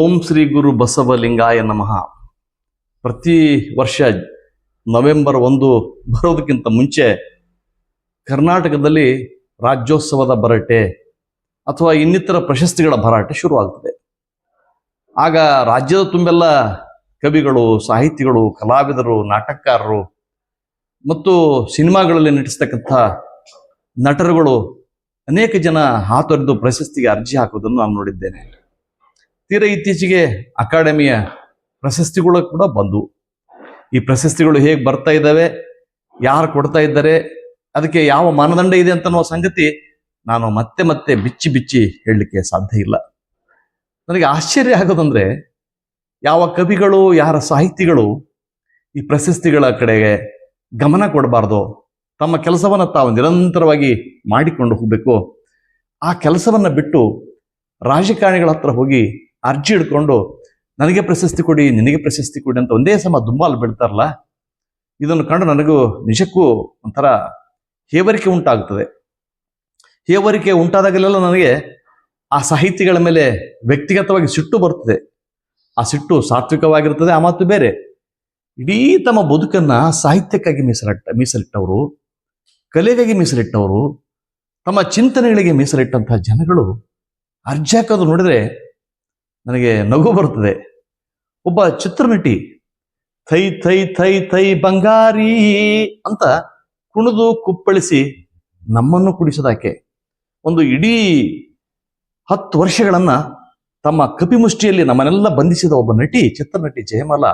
ಓಂ ಶ್ರೀ ಗುರು ಬಸವಲಿಂಗಾಯ ನಮಃ. ಪ್ರತಿ ವರ್ಷ ನವೆಂಬರ್ ಒಂದು ಬರೋದಕ್ಕಿಂತ ಮುಂಚೆ ಕರ್ನಾಟಕದಲ್ಲಿ ರಾಜ್ಯೋತ್ಸವದ ಭರಾಟೆ ಅಥವಾ ಇನ್ನಿತರ ಪ್ರಶಸ್ತಿಗಳ ಭರಾಟೆ ಶುರುವಾಗ್ತದೆ. ಆಗ ರಾಜ್ಯದ ತುಂಬೆಲ್ಲ ಕವಿಗಳು, ಸಾಹಿತಿಗಳು, ಕಲಾವಿದರು, ನಾಟಕಕಾರರು ಮತ್ತು ಸಿನಿಮಾಗಳಲ್ಲಿ ನಟಿಸ್ತಕ್ಕಂಥ ನಟರುಗಳು ಅನೇಕ ಜನ ಹಾತೊರೆದು ಪ್ರಶಸ್ತಿಗೆ ಅರ್ಜಿ ಹಾಕೋದನ್ನು ನಾನು ನೋಡಿದ್ದೇನೆ. ತೀರಾ ಇತ್ತೀಚೆಗೆ ಅಕಾಡೆಮಿಯ ಪ್ರಶಸ್ತಿಗಳು ಕೂಡ ಬಂದವು. ಈ ಪ್ರಶಸ್ತಿಗಳು ಹೇಗೆ ಬರ್ತಾ ಇದ್ದಾವೆ, ಯಾರು ಕೊಡ್ತಾ ಇದ್ದಾರೆ, ಅದಕ್ಕೆ ಯಾವ ಮಾನದಂಡ ಇದೆ ಅಂತ ಅನ್ನೋ ಸಂಗತಿ ನಾನು ಮತ್ತೆ ಮತ್ತೆ ಬಿಚ್ಚಿ ಬಿಚ್ಚಿ ಹೇಳಲಿಕ್ಕೆ ಸಾಧ್ಯ ಇಲ್ಲ. ನನಗೆ ಆಶ್ಚರ್ಯ ಆಗೋದಂದ್ರೆ, ಯಾವ ಕವಿಗಳು, ಯಾರ ಸಾಹಿತಿಗಳು ಈ ಪ್ರಶಸ್ತಿಗಳ ಕಡೆಗೆ ಗಮನ ಕೊಡಬಾರ್ದು, ತಮ್ಮ ಕೆಲಸವನ್ನು ತಾವು ನಿರಂತರವಾಗಿ ಮಾಡಿಕೊಂಡು ಹೋಗಬೇಕು. ಆ ಕೆಲಸವನ್ನು ಬಿಟ್ಟು ರಾಜಕಾರಣಿಗಳ ಹತ್ರ ಹೋಗಿ ಅರ್ಜಿ ಹಿಡ್ಕೊಂಡು, ನನಗೆ ಪ್ರಶಸ್ತಿ ಕೊಡಿ, ನಿನಗೆ ಪ್ರಶಸ್ತಿ ಕೊಡಿ ಅಂತ ಒಂದೇ ಸಮ ದುಂಬಾಲು ಬಿಡ್ತಾರಲ್ಲ ಇದನ್ನು ಕಂಡು ನನಗೂ ನಿಜಕ್ಕೂ ಒಂಥರ ಹೇವರಿಕೆ ಉಂಟಾಗ್ತದೆ. ಹೇವರಿಕೆ ಉಂಟಾದಾಗಲೆಲ್ಲ ನನಗೆ ಆ ಸಾಹಿತಿಗಳ ಮೇಲೆ ವ್ಯಕ್ತಿಗತವಾಗಿ ಸಿಟ್ಟು ಬರ್ತದೆ. ಆ ಸಿಟ್ಟು ಸಾತ್ವಿಕವಾಗಿರ್ತದೆ, ಆ ಮಾತು ಬೇರೆ. ಇಡೀ ತಮ್ಮ ಬದುಕನ್ನು ಸಾಹಿತ್ಯಕ್ಕಾಗಿ ಮೀಸಲಿಟ್ಟ, ಮೀಸಲಿಟ್ಟವರು, ಕಲೆಗಾಗಿ ಮೀಸಲಿಟ್ಟವರು, ತಮ್ಮ ಚಿಂತನೆಗಳಿಗೆ ಮೀಸಲಿಟ್ಟಂತಹ ಜನಗಳು ಅರ್ಜಿ ಹಾಕೋದು ನೋಡಿದ್ರೆ ನನಗೆ ನಗು ಬರ್ತದೆ ಒಬ್ಬ ಚಿತ್ರನಟಿ, ಥೈ ಥೈ ಥೈ ಥೈ ಬಂಗಾರಿ ಅಂತ ಕುಣಿದು ಕುಪ್ಪಳಿಸಿ ನಮ್ಮನ್ನು ಕುಡಿಸದಾಕೆ. ಒಂದು ಇಡೀ ಹತ್ತು ವರ್ಷಗಳನ್ನ ತಮ್ಮ ಕಪಿಮುಷ್ಟಿಯಲ್ಲಿ ನಮ್ಮನ್ನೆಲ್ಲ ಬಂಧಿಸಿದ ಒಬ್ಬ ನಟಿ, ಚಿತ್ರನಟಿ ಜಯಮಾಲ,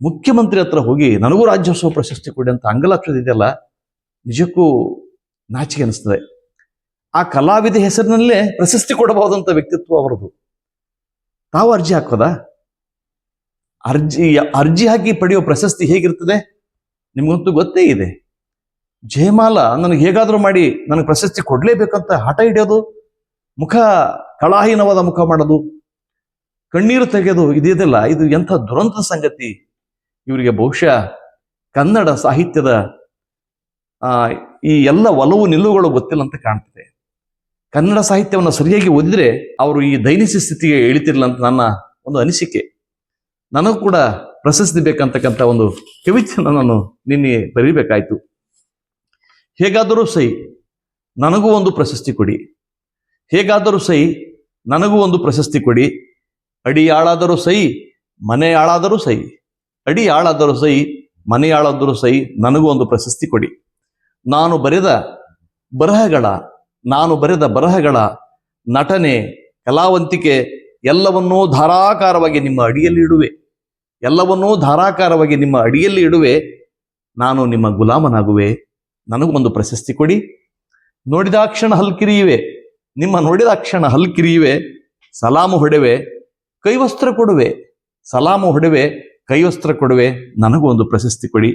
ಮುಖ್ಯಮಂತ್ರಿ ಹತ್ರ ಹೋಗಿ ನನಗೂ ರಾಜ್ಯೋತ್ಸವ ಪ್ರಶಸ್ತಿ ಕೊಡಿ ಅಂತ ಅಂಗಲಾಕ್ಷದಿದೆಯಲ್ಲ ನಿಜಕ್ಕೂ ನಾಚಿಕೆ ಅನಿಸ್ತದೆ. ಆ ಕಲಾವಿದ ಹೆಸರಿನಲ್ಲೇ ಪ್ರಶಸ್ತಿ ಕೊಡಬಹುದಂತ ವ್ಯಕ್ತಿತ್ವ ಅವರದು. ತಾವು ಅರ್ಜಿ ಹಾಕೋದಾ ಅರ್ಜಿ ಅರ್ಜಿ ಹಾಕಿ ಪಡೆಯುವ ಪ್ರಶಸ್ತಿ ಹೇಗಿರ್ತದೆ? ನಿಮಗಂತೂ ಗೊತ್ತೇ ಇದೆ. ಜಯಮಾಲ ನನಗೆ ಹೇಗಾದ್ರೂ ಮಾಡಿ ನನಗೆ ಪ್ರಶಸ್ತಿ ಕೊಡಲೇಬೇಕಂತ ಹಠ ಹಿಡಿಯೋದು, ಮುಖ ಕಳಾಹೀನವಾದ ಮುಖ ಮಾಡೋದು, ಕಣ್ಣೀರು ತೆಗೆಯೋದು ಇದಿದೆಲ್ಲ ಇದು ಎಂಥ ದುರಂತ ಸಂಗತಿ. ಇವರಿಗೆ ಬಹುಶಃ ಕನ್ನಡ ಸಾಹಿತ್ಯದ ಈ ಎಲ್ಲ ಒಲವು ನಿಲುವುಗಳು ಗೊತ್ತಿಲ್ಲ ಅಂತ ಕಾಣ್ತದೆ. ಕನ್ನಡ ಸಾಹಿತ್ಯವನ್ನು ಸರಿಯಾಗಿ ಓದಿದರೆ ಅವರು ಈ ದೈನಿಕ ಸ್ಥಿತಿಗೆ ಇಳಿತಿರಲಿಲ್ಲ ಅಂತ ನನ್ನ ಒಂದು ಅನಿಸಿಕೆ. ನನಗೂ ಕೂಡ ಪ್ರಶಸ್ತಿ ಬೇಕಂತಕ್ಕಂಥ ಒಂದು ಕವಿತೆಯನ್ನು ನಾನು ನಿನ್ನೆ ಬರೀಬೇಕಾಯ್ತು. ಹೇಗಾದರೂ ಸೈ, ನನಗೂ ಒಂದು ಪ್ರಶಸ್ತಿ ಕೊಡಿ. ಹೇಗಾದರೂ ಸೈ, ನನಗೂ ಒಂದು ಪ್ರಶಸ್ತಿ ಕೊಡಿ. ಅಡಿ ಆಳಾದರೂ ಸೈ ಮನೆ ಆಳಾದರೂ ಸೈ. ಅಡಿ ಆಳಾದರೂ ಸೈ ಮನೆ ಆಳಾದರೂ ಸೈ, ನನಗೂ ಒಂದು ಪ್ರಶಸ್ತಿ ಕೊಡಿ. ನಾನು ಬರೆದ ಬರಹಗಳ ನಾನು ಬರೆದ ಬರಹಗಳ ನಟನೆ, ಕಲಾವಂತಿಕೆ ಎಲ್ಲವನ್ನೂ ಧಾರಾಕಾರವಾಗಿ ನಿಮ್ಮ ಅಡಿಯಲ್ಲಿ ಇಡುವೆ. ಎಲ್ಲವನ್ನೂ ಧಾರಾಕಾರವಾಗಿ ನಿಮ್ಮ ಅಡಿಯಲ್ಲಿ ಇಡುವೆ. ನಾನು ನಿಮ್ಮ ಗುಲಾಮನಾಗುವೆ. ನನಗೊಂದು ಪ್ರಶಸ್ತಿ ಕೊಡಿ. ನೋಡಿದಾಕ್ಷಣ ಹಲ್ಕಿರಿಯುವೆ ನಿಮ್ಮ ನೋಡಿದಾಕ್ಷಣ ಹಲ್ಕಿರಿಯುವೆ ಸಲಾಮು ಹೊಡೆವೆ. ಕೈವಸ್ತ್ರ ಕೊಡುವೆ. ಸಲಾಮು ಹೊಡೆವೆ. ಕೈವಸ್ತ್ರ ಕೊಡುವೆ. ನನಗೂ ಒಂದು ಪ್ರಶಸ್ತಿ ಕೊಡಿ.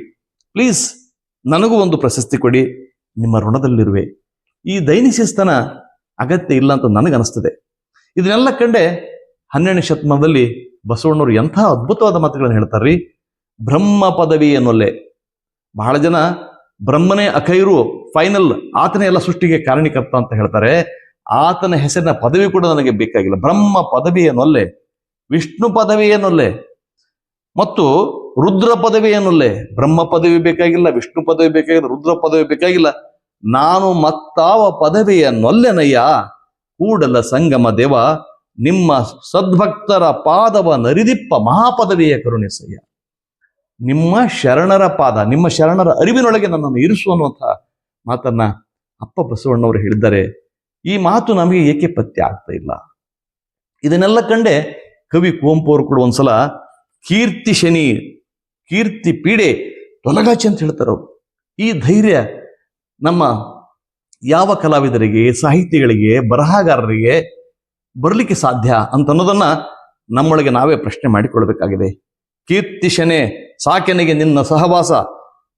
ಪ್ಲೀಸ್, ನನಗೂ ಒಂದು ಪ್ರಶಸ್ತಿ ಕೊಡಿ. ನಿಮ್ಮ ಋಣದಲ್ಲಿರುವೆ. ಈ ದೈನಿಸಿಸ್ತನ ಅಗತ್ಯ ಇಲ್ಲ ಅಂತ ನನಗನಿಸ್ತದೆ ಇದನ್ನೆಲ್ಲ ಕಂಡೆ ಹನ್ನೆರಡನೇ ಶತಮಾನದಲ್ಲಿ ಬಸವಣ್ಣವರು ಎಂಥ ಅದ್ಭುತವಾದ ಮಾತುಗಳನ್ನು ಹೇಳ್ತಾರ್ರಿ? ಬ್ರಹ್ಮ ಪದವಿ ಅನ್ನೊಲ್ಲೆ ಬಹಳ ಜನ ಬ್ರಹ್ಮನೇ ಅಖೈರು, ಫೈನಲ್ ಆತನೇ ಎಲ್ಲ ಸೃಷ್ಟಿಗೆ ಕಾರಣಿಕರ್ತ ಅಂತ ಹೇಳ್ತಾರೆ. ಆತನ ಹೆಸರಿನ ಪದವಿ ಕೂಡ ನನಗೆ ಬೇಕಾಗಿಲ್ಲ. ಬ್ರಹ್ಮ ಪದವಿ ಅನ್ನೊಲ್ಲೆ ವಿಷ್ಣು ಪದವಿ ಏನೊಲ್ಲೆ ಮತ್ತು ರುದ್ರ ಪದವಿ ಏನೊಲ್ಲೆ ಬ್ರಹ್ಮ ಪದವಿ ಬೇಕಾಗಿಲ್ಲ, ವಿಷ್ಣು ಪದವಿ ಬೇಕಾಗಿಲ್ಲ, ರುದ್ರ ಪದವಿ ಬೇಕಾಗಿಲ್ಲ. ನಾನು ಮತ್ತಾವ ಪದವಿಯನ್ನೊಲ್ಲೆನಯ್ಯ ಕೂಡಲ ಸಂಗಮ ದೇವ, ನಿಮ್ಮ ಸದ್ಭಕ್ತರ ಪಾದವ ನರಿದಿಪ್ಪ ಮಹಾಪದವಿಯ ಕರುಣಿಸಯ್ಯ. ನಿಮ್ಮ ಶರಣರ ಪಾದ, ನಿಮ್ಮ ಶರಣರ ಅರಿವಿನೊಳಗೆ ನನ್ನನ್ನು ಇರಿಸು ಅನ್ನುವಂಥ ಮಾತನ್ನ ಅಪ್ಪ ಬಸವಣ್ಣವರು ಹೇಳಿದ್ದಾರೆ. ಈ ಮಾತು ನಮಗೆ ಏಕೆ ಪತ್ಯ ಆಗ್ತಾ ಇಲ್ಲ? ಇದನ್ನೆಲ್ಲ ಕಂಡೆ ಕವಿ ಕುವೆಂಪು ಅವರು ಕೂಡ ಒಂದ್ಸಲ, ಕೀರ್ತಿ ಶನಿ, ಕೀರ್ತಿ ಪೀಡೆ, ತೊಲಗಾಚಿ ಅಂತ ಹೇಳ್ತಾರೆ ಅವರು ಈ ಧೈರ್ಯ ನಮ್ಮ ಯಾವ ಕಲಾವಿದರಿಗೆ ಸಾಹಿತಿಗಳಿಗೆ ಬರಹಗಾರರಿಗೆ ಬರಲಿಕ್ಕೆ ಸಾಧ್ಯ ಅಂತ ಅನ್ನೋದನ್ನ ನಮ್ಮೊಳಗೆ ನಾವೇ ಪ್ರಶ್ನೆ ಮಾಡಿಕೊಳ್ಬೇಕಾಗಿದೆ ಕೀರ್ತಿ ಶನೆ ಸಾಕೆನೆಗೆ ನಿನ್ನ ಸಹವಾಸ,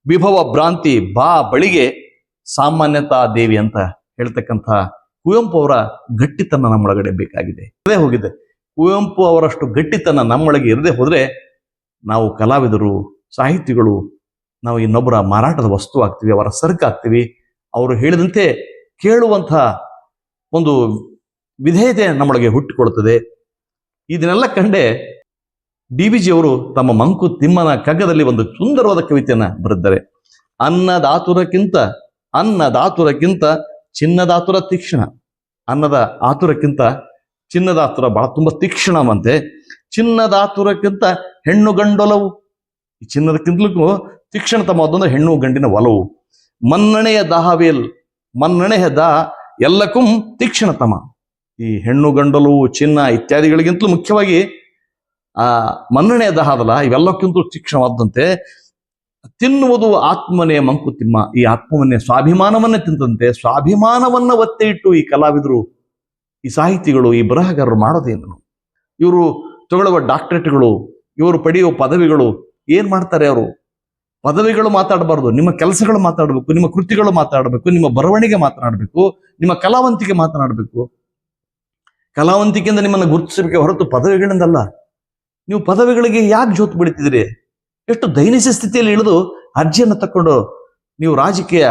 ವಿಭವ ಭ್ರಾಂತಿ ಬಾ ಬಳಿಗೆ ಸಾಮಾನ್ಯತಾ ದೇವಿ ಅಂತ ಹೇಳ್ತಕ್ಕಂಥ ಕುವೆಂಪು ಅವರ ಗಟ್ಟಿತನ ನಮ್ಮೊಳಗಡೆ ಬೇಕಾಗಿದೆ. ಇರದೇ ಹೋಗಿದೆ. ಕುವೆಂಪು ಅವರಷ್ಟು ಗಟ್ಟಿತನ ನಮ್ಮೊಳಗೆ ಇರದೆ ಹೋದ್ರೆ ನಾವು ಕಲಾವಿದರು, ಸಾಹಿತಿಗಳು ನಾವು ಇನ್ನೊಬ್ಬರ ಮಾರಾಟದ ವಸ್ತು ಆಗ್ತೀವಿ ಅವರ ಸರಕು ಆಗ್ತೀವಿ ಅವರು ಹೇಳಿದಂತೆ ಕೇಳುವಂಥ ಒಂದು ವಿಧೇಯತೆ ನಮ್ಮೊಳಗೆ ಹುಟ್ಟಿಕೊಳ್ತದೆ. ಇದನ್ನೆಲ್ಲ ಕಂಡೆ ಡಿ ವಿ ಜಿಯವರು ತಮ್ಮ ಮಂಕು ತಿಮ್ಮನ ಕಗ್ಗದಲ್ಲಿ ಒಂದು ಸುಂದರವಾದ ಕವಿತೆಯನ್ನು ಬರೆದಿದ್ದಾರೆ. ಅನ್ನದಾತುರಕ್ಕಿಂತ ಅನ್ನದಾತುರಕ್ಕಿಂತ ಚಿನ್ನದಾತುರ ತೀಕ್ಷ್ಣ. ಅನ್ನದ ಆತುರಕ್ಕಿಂತ ಚಿನ್ನದಾತುರ ಬಹಳ ತುಂಬ ತೀಕ್ಷ್ಣವಂತೆ. ಚಿನ್ನದಾತುರಕ್ಕಿಂತ ಹೆಣ್ಣು ಗಂಡೊಲವು. ಈ ಚಿನ್ನದಕ್ಕಿಂತಲೂ ತೀಕ್ಷ್ಣತಮವಾದೊಂದು ಹೆಣ್ಣು ಗಂಡಿನ ಒಲವು. ಮನ್ನಣೆಯ ದಾಹವೇಲ್, ಮನ್ನಣೆಯ ದ, ಎಲ್ಲಕ್ಕೂ ತೀಕ್ಷಣತಮ. ಈ ಹೆಣ್ಣು ಗಂಡಲು, ಚಿನ್ನ ಇತ್ಯಾದಿಗಳಿಗಿಂತಲೂ ಮುಖ್ಯವಾಗಿ, ಆ ಮನ್ನಣೆಯ ದಹ ಅದಲ್ಲ ಇವೆಲ್ಲಕ್ಕಿಂತ ತೀಕ್ಷ್ಣವಾದಂತೆ, ತಿನ್ನುವುದು ಆತ್ಮನೆಯ ಮಂಕುತಿಮ್ಮ ಈ ಆತ್ಮವನ್ನೇ ಸ್ವಾಭಿಮಾನವನ್ನೇ ತಿಂತಂತೆ ಸ್ವಾಭಿಮಾನವನ್ನ ಒತ್ತೆ ಇಟ್ಟು ಈ ಕಲಾವಿದರು, ಈ ಸಾಹಿತಿಗಳು, ಈ ಬರಹಗಾರರು ಮಾಡೋದೇನು ಇವರು ತಗೊಳ್ಳುವ ಡಾಕ್ಟರೇಟ್ಗಳು, ಇವರು ಪಡೆಯುವ ಪದವಿಗಳು ಏನ್ ಮಾಡ್ತಾರೆ ಅವರು? ಪದವಿಗಳು ಮಾತಾಡಬಾರ್ದು, ನಿಮ್ಮ ಕೆಲಸಗಳು ಮಾತಾಡಬೇಕು, ನಿಮ್ಮ ಕೃತಿಗಳು ಮಾತಾಡಬೇಕು, ನಿಮ್ಮ ಬರವಣಿಗೆ ಮಾತನಾಡಬೇಕು, ನಿಮ್ಮ ಕಲಾವಂತಿಕೆ ಮಾತನಾಡಬೇಕು. ಕಲಾವಂತಿಕೆಯಿಂದ ನಿಮ್ಮನ್ನು ಗುರುತಿಸಬೇಕೆ ಹೊರತು ಪದವಿಗಳಿಂದಲ್ಲ. ನೀವು ಪದವಿಗಳಿಗೆ ಯಾಕೆ ಜೋತು ಬಿಡ್ತಿದ್ದೀರಿ ಎಷ್ಟು ದೈನಿಕ ಸ್ಥಿತಿಯಲ್ಲಿ ಇಳಿದು ಅರ್ಜಿಯನ್ನು ತಕ್ಕೊಂಡು ನೀವು ರಾಜಕೀಯ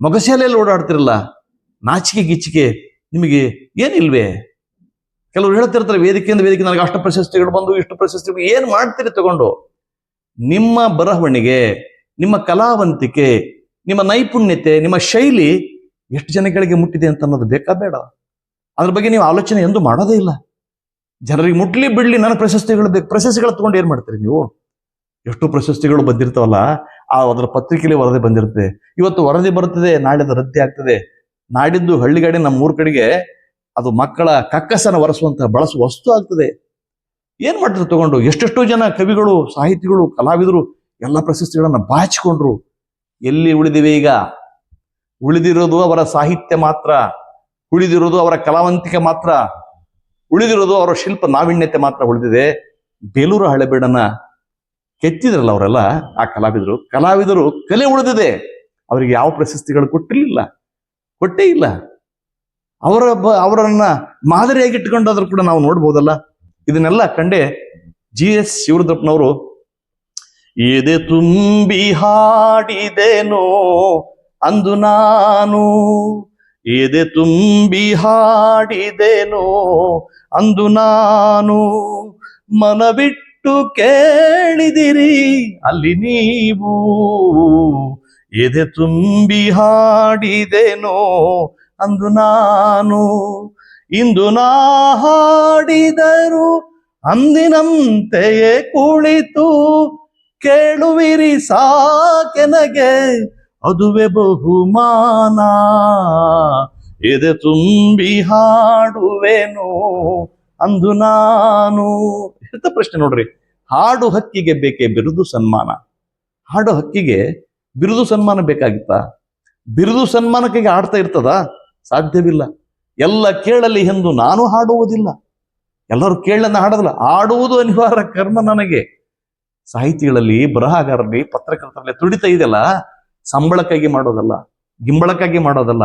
ಮೊಗಶಾಲೆಯಲ್ಲಿ ಓಡಾಡ್ತಿರಲ್ಲ, ನಾಚಿಕೆ ಗಿಚ್ಚಿಕೆ ನಿಮಗೆ ಏನಿಲ್ವೇ? ಕೆಲವರು ಹೇಳ್ತಿರ್ತಾರೆ, ವೇದಿಕೆಯಿಂದ ವೇದಿಕೆ ನನಗೆ ಅಷ್ಟು ಪ್ರಶಸ್ತಿಗಳು ಬಂದು ಇಷ್ಟು ಪ್ರಶಸ್ತಿಗಳು, ಏನು ಮಾಡ್ತೀರಿ ತಗೊಂಡು? ನಿಮ್ಮ ಬರವಣಿಗೆ. ನಿಮ್ಮ ಕಲಾವಂತಿಕೆ, ನಿಮ್ಮ ನೈಪುಣ್ಯತೆ, ನಿಮ್ಮ ಶೈಲಿ ಎಷ್ಟು ಜನಗಳಿಗೆ ಮುಟ್ಟಿದೆ ಅಂತ ಅನ್ನೋದು ಬೇಕಾ ಬೇಡ. ಅದ್ರ ಬಗ್ಗೆ ನೀವು ಆಲೋಚನೆ ಎಂದು ಮಾಡೋದೇ ಇಲ್ಲ. ಜನರಿಗೆ ಮುಟ್ಲಿ ಬಿಡ್ಲಿ ನನ್ನ ಪ್ರಶಸ್ತಿಗಳು ಬೇಕು. ಪ್ರಶಸ್ತಿಗಳು ತಗೊಂಡು ಏನ್ ಮಾಡ್ತೀರಿ ನೀವು? ಎಷ್ಟು ಪ್ರಶಸ್ತಿಗಳು ಬಂದಿರ್ತಾವಲ್ಲ, ಆ ಅದರ ಪತ್ರಿಕೆಯಲ್ಲಿ ವರದಿ ಬಂದಿರ್ತದೆ ಇವತ್ತು ವರದಿ ಬರ್ತದೆ ನಾಳೆ ಅದು ರದ್ದಿ ಆಗ್ತದೆ. ನಾಡಿದ್ದು ಹಳ್ಳಿಗಾಡಿ ನಮ್ಮ ಊರ್ ಕಡೆಗೆ ಅದು ಮಕ್ಕಳ ಕಕ್ಕಸನ ಒರೆಸುವಂತ ಬಳಸುವ ವಸ್ತು ಆಗ್ತದೆ. ಏನ್ ಮಾಡ್ತಾರೆ ತಗೊಂಡು? ಎಷ್ಟೆಷ್ಟೋ ಜನ ಕವಿಗಳು, ಸಾಹಿತಿಗಳು, ಕಲಾವಿದರು ಎಲ್ಲ ಪ್ರಶಸ್ತಿಗಳನ್ನು ಬಾಚಿಕೊಂಡ್ರು. ಎಲ್ಲಿ ಉಳಿದಿವೆ ಈಗ? ಉಳಿದಿರೋದು ಅವರ ಸಾಹಿತ್ಯ ಮಾತ್ರ. ಉಳಿದಿರೋದು ಅವರ ಕಲಾವಂತಿಕೆ ಮಾತ್ರ. ಉಳಿದಿರೋದು ಅವರ ಶಿಲ್ಪ ನಾವೀಣ್ಯತೆ ಮಾತ್ರ ಉಳಿದಿದೆ. ಬೇಲೂರು ಹಳೆಬೇಡನ ಕೆತ್ತಿದ್ರಲ್ಲ ಅವರೆಲ್ಲ? ಆ ಕಲಾವಿದರು. ಕಲಾವಿದರು ಕಲೆ ಉಳಿದಿದೆ. ಅವರಿಗೆ ಯಾವ ಪ್ರಶಸ್ತಿಗಳು ಕೊಟ್ಟಿರಲಿಲ್ಲ. ಕೊಟ್ಟೇ ಇಲ್ಲ. ಅವರ ಬ- ಅವರನ್ನ ಮಾದರಿಯಾಗಿ ಇಟ್ಕೊಂಡಾದ್ರೂ ಕೂಡ ನಾವು ನೋಡ್ಬೋದಲ್ಲ. ಇದನ್ನೆಲ್ಲ ಕಂಡೆ ಜಿ ಎಸ್ ಶಿವರುದ್ರಪ್ಪನವರು ಎದೆ ತುಂಬಿ ಹಾಡಿದೆನೋ ಅಂದು ನಾನು. ಎದೆ ತುಂಬಿ ಹಾಡಿದೆನೋ ಅಂದು ನಾನು. ಮನಬಿಟ್ಟು ಕೇಳಿದಿರಿ ಅಲ್ಲಿ ನೀವು. ಎದೆ ತುಂಬಿ ಹಾಡಿದೆನೋ ಅಂದು ನಾನು. ಇಂದು ನಾ ಹಾಡಿದರು ಅಂದಿನಂತೆಯೇ ಕುಳಿತು ಕೇಳುವಿರಿ ಸಾಕೆನಗೆ, ಅದುವೆ ಬಹುಮಾನ. ಎದೆ ತುಂಬಿ ಹಾಡುವೆನು ಅಂದು ನಾನು. ಎಂತ ಪ್ರಶ್ನೆ ನೋಡ್ರಿ, ಹಾಡು ಹಕ್ಕಿಗೆ ಬೇಕೇ ಬಿರುದು ಸನ್ಮಾನ? ಹಾಡು ಹಕ್ಕಿಗೆ ಬಿರುದು ಸನ್ಮಾನ ಬೇಕಾಗಿತ್ತಾ? ಬಿರುದು ಸನ್ಮಾನಕ್ಕೆ ಹಾಡ್ತಾ ಇರ್ತದ? ಸಾಧ್ಯವಿಲ್ಲ. ಎಲ್ಲ ಕೇಳಲಿ ಎಂದು ನಾನು ಹಾಡುವುದಿಲ್ಲ. ಎಲ್ಲರೂ ಕೇಳನ್ನ ಹಾಡೋದಿಲ್ಲ. ಆಡುವುದು ಅನಿವಾರ್ಯ ಕರ್ಮ ನನಗೆ. ಸಾಹಿತಿಗಳಲ್ಲಿ ಬರಹಗಾರರಲ್ಲಿ, ಪತ್ರಕರ್ತರಲ್ಲಿ ತುಡಿತ ಇದೆಯಲ್ಲ? ಸಂಬಳಕ್ಕಾಗಿ ಮಾಡೋದಲ್ಲ, ಗಿಂಬಳಕ್ಕಾಗಿ ಮಾಡೋದಲ್ಲ.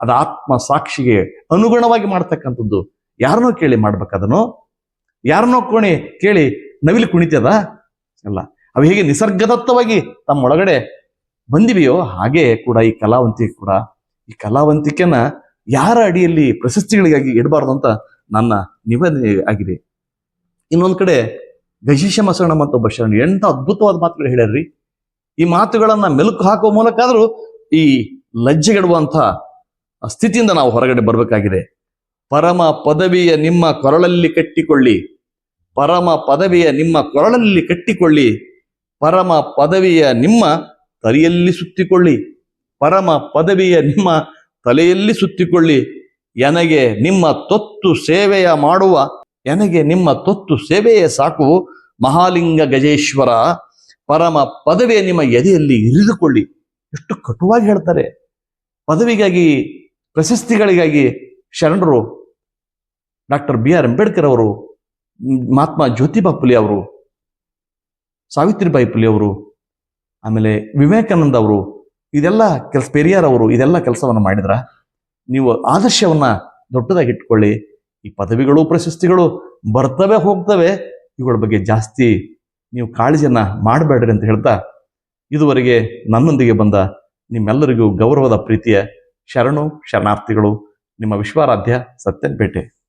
ಅದು ಆತ್ಮ ಸಾಕ್ಷಿಗೆ ಅನುಗುಣವಾಗಿ ಮಾಡ್ತಕ್ಕಂಥದ್ದು. ಯಾರನ್ನೋ ಕೇಳಿ ಮಾಡ್ಬೇಕದನ್ನು ಯಾರನ್ನೋ ಕೋಣೆ ಕೇಳಿ ನವಿಲು ಕುಣಿತದ? ಅಲ್ಲ. ಅವು ಹೇಗೆ ನಿಸರ್ಗದತ್ತವಾಗಿ ತಮ್ಮೊಳಗಡೆ ಬಂದಿವೆಯೋ, ಹಾಗೆ ಕೂಡ ಈ ಕಲಾವಂತಿಕೆ ಕೂಡ. ಈ ಕಲಾವಂತಿಕೆನ ಯಾರ ಅಡಿಯಲ್ಲಿ ಪ್ರಶಸ್ತಿಗಳಿಗಾಗಿ ಇಡಬಾರ್ದು ಅಂತ ನನ್ನ ನಿವೇದನೆ ಆಗಿದೆ. ಇನ್ನೊಂದು ಕಡೆ ಗಜೇಶ ಮಸಣ ಮತ್ತು ಒಬ್ಬ ಶರಣ. ಎಂಥ ಅದ್ಭುತವಾದ ಮಾತುಗಳು ಹೇಳ್ಯಾರ್ರಿ. ಈ ಮಾತುಗಳನ್ನ ಮೆಲುಕು ಹಾಕುವ ಮೂಲಕ ಆದರೂ ಈ ಲಜ್ಜೆಗೆಡುವಂಥ ಸ್ಥಿತಿಯಿಂದ ನಾವು ಹೊರಗಡೆ ಬರಬೇಕಾಗಿದೆ. ಪರಮ ಪದವಿಯ ನಿಮ್ಮ ಕೊರಳಲ್ಲಿ ಕಟ್ಟಿಕೊಳ್ಳಿ. ಪರಮ ಪದವಿಯ ನಿಮ್ಮ ಕೊರಳಲ್ಲಿ ಕಟ್ಟಿಕೊಳ್ಳಿ. ಪರಮ ಪದವಿಯ ನಿಮ್ಮ ತಲೆಯಲ್ಲಿ ಸುತ್ತಿಕೊಳ್ಳಿ. ಪರಮ ಪದವಿಯ ನಿಮ್ಮ ತಲೆಯಲ್ಲಿ ಸುತ್ತಿಕೊಳ್ಳಿ. ಎನಗೆ ನಿಮ್ಮ ತೊತ್ತು ಸೇವೆಯ ಮಾಡುವ ಎನಗೆ ನಿಮ್ಮ ತೊತ್ತು ಸೇವೆಯೇ ಸಾಕು. ಮಹಾಲಿಂಗ ಗಜೇಶ್ವರ ಪರಮ ಪದವಿಯ ನಿಮ್ಮ ಎದೆಯಲ್ಲಿ ಇರಿದುಕೊಳ್ಳಿ. ಎಷ್ಟು ಕಟುವಾಗಿ ಹೇಳ್ತಾರೆ. ಪದವಿಗಾಗಿ, ಪ್ರಶಸ್ತಿಗಳಿಗಾಗಿ ಶರಣರು ಡಾಕ್ಟರ್ ಬಿ ಆರ್ ಅಂಬೇಡ್ಕರ್ ಅವರು, ಮಹಾತ್ಮ ಜ್ಯೋತಿಬಾ ಫುಲೆ ಅವರು, ಸಾವಿತ್ರಿಬಾಯಿ ಪುಲಿ ಅವರು, ಆಮೇಲೆ ವಿವೇಕಾನಂದ ಅವರು, ಇದೆಲ್ಲ ಕೆಲಸ, ಪೆರಿಯಾರ್ ಅವರು ಇದೆಲ್ಲ ಕೆಲಸವನ್ನು ಮಾಡಿದ್ರ ನೀವು ಆದರ್ಶವನ್ನ ದೊಡ್ಡದಾಗಿ ಇಟ್ಕೊಳ್ಳಿ ಈ ಪದವಿಗಳು, ಪ್ರಶಸ್ತಿಗಳು ಬರ್ತವೆ, ಹೋಗ್ತವೆ. ಇವುಗಳ ಬಗ್ಗೆ ಜಾಸ್ತಿ ನೀವು ಕಾಳಜಿಯನ್ನ ಮಾಡಬೇಡ್ರಿ ಅಂತ ಹೇಳ್ತಾ ಇದುವರೆಗೆ ನನ್ನೊಂದಿಗೆ ಬಂದ ನಿಮ್ಮೆಲ್ಲರಿಗೂ ಗೌರವದ ಪ್ರೀತಿಯ ಶರಣು, ಶರಣಾರ್ಥಿಗಳು ನಿಮ್ಮ ವಿಶ್ವಾರಾಧ್ಯ ಸತ್ಯನ್ ಪೇಟೆ.